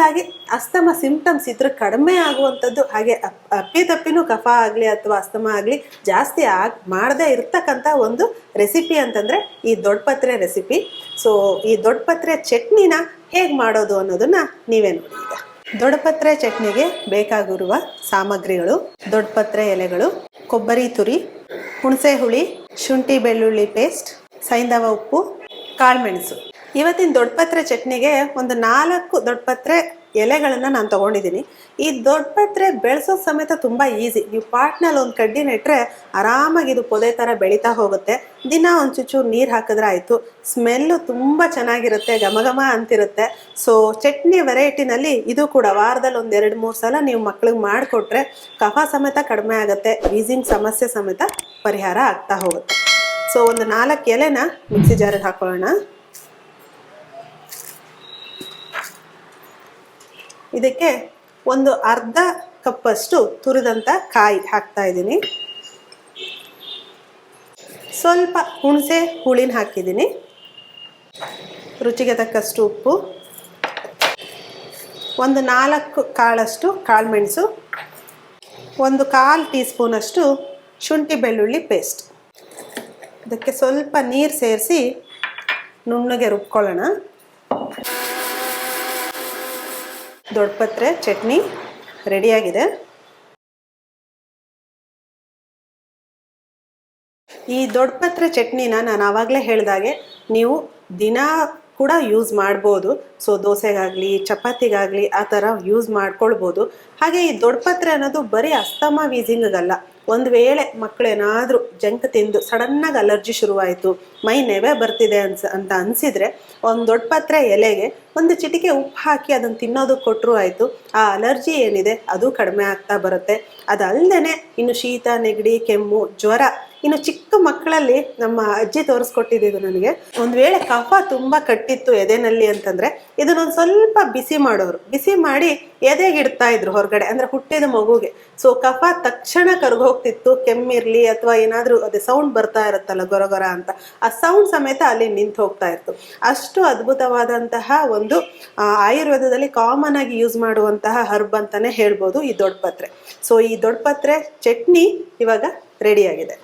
Normal ಆಗಿ asthma symptoms ಇದ್ರೆ ಕಡಿಮೆ ಆಗುವಂಥದ್ದು, ಹಾಗೆ ಅಪ್- ಅಪ್ಪಿತಪ್ಪಿನೂ ಕಫ ಆಗಲಿ ಅಥವಾ ಅಸ್ತಮ ಆಗಲಿ ಜಾಸ್ತಿ ಆಗಿ, ಮಾಡದೇ ಇರ್ತಕ್ಕಂಥ ಒಂದು ರೆಸಿಪಿ ಅಂತಂದರೆ ಈ ದೊಡ್ಡಪತ್ರೆ ರೆಸಿಪಿ ಸೊ ಈ ದೊಡ್ಡಪತ್ರೆ ಚಟ್ನಿನ ಹೇಗೆ ಮಾಡೋದು ಅನ್ನೋದನ್ನ ನೀವೇ ನೋಡಿ ದೊಡ್ಡಪತ್ರೆ ಚಟ್ನಿಗೆ ಬೇಕಾಗಿರುವ ಸಾಮಗ್ರಿಗಳು ದೊಡ್ಡಪತ್ರೆ ಎಲೆಗಳು, ಕೊಬ್ಬರಿ ತುರಿ ಹುಣಸೆ ಹುಳಿ ಶುಂಠಿ ಬೆಳ್ಳುಳ್ಳಿ ಪೇಸ್ಟ್ ಸೈಂಧವ ಉಪ್ಪು, ಕಾಳುಮೆಣಸು. ಇವತ್ತಿನ ದೊಡ್ಡಪತ್ರೆ ಚಟ್ನಿಗೆ ಒಂದು ನಾಲ್ಕು ದೊಡ್ಡಪತ್ರೆ ಎಲೆಗಳನ್ನು ನಾನು ತೊಗೊಂಡಿದ್ದೀನಿ. ಈ ದೊಡ್ಡಪತ್ರೆ ಬೆಳೆಸೋ ಸಮೇತ ತುಂಬ ಈಸಿ ನೀವು ಪಾಟ್ನಲ್ಲಿ ಒಂದು ಕಡ್ಡಿ ನೆಟ್ಟರೆ ಆರಾಮಾಗಿ ಇದು ಪೊದೆ ಥರ ಬೆಳೀತಾ ಹೋಗುತ್ತೆ. ದಿನ ಒಂದು ಚುಚ್ಚೂರು ನೀರು ಹಾಕಿದ್ರೆ ಆಯಿತು. ಸ್ಮೆಲ್ಲು ತುಂಬ ಚೆನ್ನಾಗಿರುತ್ತೆ ಘಮ ಘಮ ಅಂತಿರುತ್ತೆ. ಸೊ ಚಟ್ನಿ ವೆರೈಟಿನಲ್ಲಿ ಇದು ಕೂಡ ವಾರದಲ್ಲಿ ಒಂದು ಎರಡು ಮೂರು ಸಲ ನೀವು ಮಕ್ಳಿಗೆ ಮಾಡಿಕೊಟ್ರೆ ಕಫ ಸಮೇತ ಕಡಿಮೆ ಆಗುತ್ತೆ ವೀಸಿಂಗ್ ಸಮಸ್ಯೆ ಸಮೇತ ಪರಿಹಾರ ಆಗ್ತಾ ಹೋಗುತ್ತೆ. ಸೊ ಒಂದು ನಾಲ್ಕು ಎಲೆನ ಮಿಕ್ಸಿ ಜಾರಿಗೆ ಹಾಕೊಳ್ಳೋಣ. ಇದಕ್ಕೆ ಒಂದು ಅರ್ಧ ಕಪ್ಪಷ್ಟು ತುರಿದಂಥ ಕಾಯಿ ಹಾಕ್ತಾ ಇದ್ದೀನಿ. ಸ್ವಲ್ಪ ಹುಣಸೆ ಹುಳಿನ ಹಾಕಿದ್ದೀನಿ. ರುಚಿಗೆ ತಕ್ಕಷ್ಟು ಉಪ್ಪು. ಒಂದು ನಾಲ್ಕು ಕಾಳಷ್ಟು ಕಾಳುಮೆಣಸು ಒಂದು ಕಾಲು ಟೀ ಸ್ಪೂನಷ್ಟು ಶುಂಠಿ ಬೆಳ್ಳುಳ್ಳಿ ಪೇಸ್ಟ್. ಇದಕ್ಕೆ ಸ್ವಲ್ಪ ನೀರು ಸೇರಿಸಿ ನುಣ್ಣಗೆ ರುಬ್ಕೊಳ್ಳೋಣ. ದೊಡ್ಡಪತ್ರೆ ಚಟ್ನಿ ರೆಡಿಯಾಗಿದೆ. ಈ ದೊಡ್ಡಪತ್ರೆ ಚಟ್ನಿನ ನಾನು ಆವಾಗಲೇ ಹೇಳಿದಾಗೆ ನೀವು ದಿನ ಕೂಡ ಯೂಸ್ ಮಾಡ್ಬೋದು. ಸೊ ದೋಸೆಗಾಗಲಿ, ಚಪಾತಿಗಾಗಲಿ ಆ ಥರ ಯೂಸ್ ಮಾಡ್ಕೊಳ್ಬೋದು. ಹಾಗೆ ಈ ದೊಡ್ಡಪತ್ರೆ ಅನ್ನೋದು ಬರೀ ಅಸ್ತಮ ವೀಸಿಂಗಲ್ಲ ಒಂದು ವೇಳೆ ಮಕ್ಕಳೇನಾದರೂ ಜಂಕ್ ತಿಂದು ಸಡನ್ನಾಗಿ ಅಲರ್ಜಿ ಶುರುವಾಯಿತು, ಮೈ ನೆವೆ ಬರ್ತಿದೆ ಅನ್ಸ, ಅಂತ ಅನಿಸಿದರೆ ಒಂದು ದೊಡ್ಡ ಪತ್ರೆ ಎಲೆಗೆ ಒಂದು ಚಿಟಿಕೆ ಉಪ್ಪು ಹಾಕಿ ಅದನ್ನು ತಿನ್ನೋದಕ್ಕೆ ಕೊಟ್ಟರು ಆಯಿತು. ಆ ಅಲರ್ಜಿ ಏನಿದೆ ಅದು ಕಡಿಮೆ ಆಗ್ತಾ ಬರುತ್ತೆ. ಅದಲ್ಲದೆ ಇನ್ನು ಶೀತ, ನೆಗಡಿ, ಕೆಮ್ಮು, ಜ್ವರ ಇನ್ನು ಚಿಕ್ಕ ಮಕ್ಕಳಲ್ಲಿ ನಮ್ಮ ಅಜ್ಜಿ ತೋರಿಸ್ಕೊಟ್ಟಿದ್ದು ನನಗೆ. ಒಂದು ವೇಳೆ ಕಫ ತುಂಬ ಕಟ್ಟಿತ್ತು ಎದೆನಲ್ಲಿ ಅಂತಂದ್ರೆ ಇದನ್ನೊಂದು ಸ್ವಲ್ಪ ಬಿಸಿ ಮಾಡೋರು. ಬಿಸಿ ಮಾಡಿ ಎದೆಗೆ ಇಡ್ತಾ ಇದ್ರು ಹೊರಗಡೆ, ಅಂದ್ರೆ ಹುಟ್ಟಿದ ಮಗುಗೆ. ಸೊ ಕಫ ತಕ್ಷಣ ಕರ್ಗೋಗ್ತಿತ್ತು, ಕೆಮ್ಮಿರಲಿ ಅಥವಾ ಏನಾದರೂ ಅದೇ ಸೌಂಡ್ ಬರ್ತಾ ಇರುತ್ತಲ್ಲ ಗೊರ ಗೊರ ಅಂತ, ಆ ಸೌಂಡ್ ಸಮೇತ ಅಲ್ಲಿ ನಿಂತು ಹೋಗ್ತಾ ಇತ್ತು. ಅಷ್ಟು ಅದ್ಭುತವಾದಂತಹ ಒಂದು ಆಯುರ್ವೇದದಲ್ಲಿ ಕಾಮನ್ ಆಗಿ ಯೂಸ್ ಮಾಡುವಂತಹ ಹರ್ಬ್ ಅಂತಾನೆ ಹೇಳ್ಬೋದು ಈ ದೊಡ್ಡಪತ್ರೆ ಸೊ ಈ ದೊಡ್ಡಪತ್ರೆ ಚಟ್ನಿ ಇವಾಗ ರೆಡಿಯಾಗಿದೆ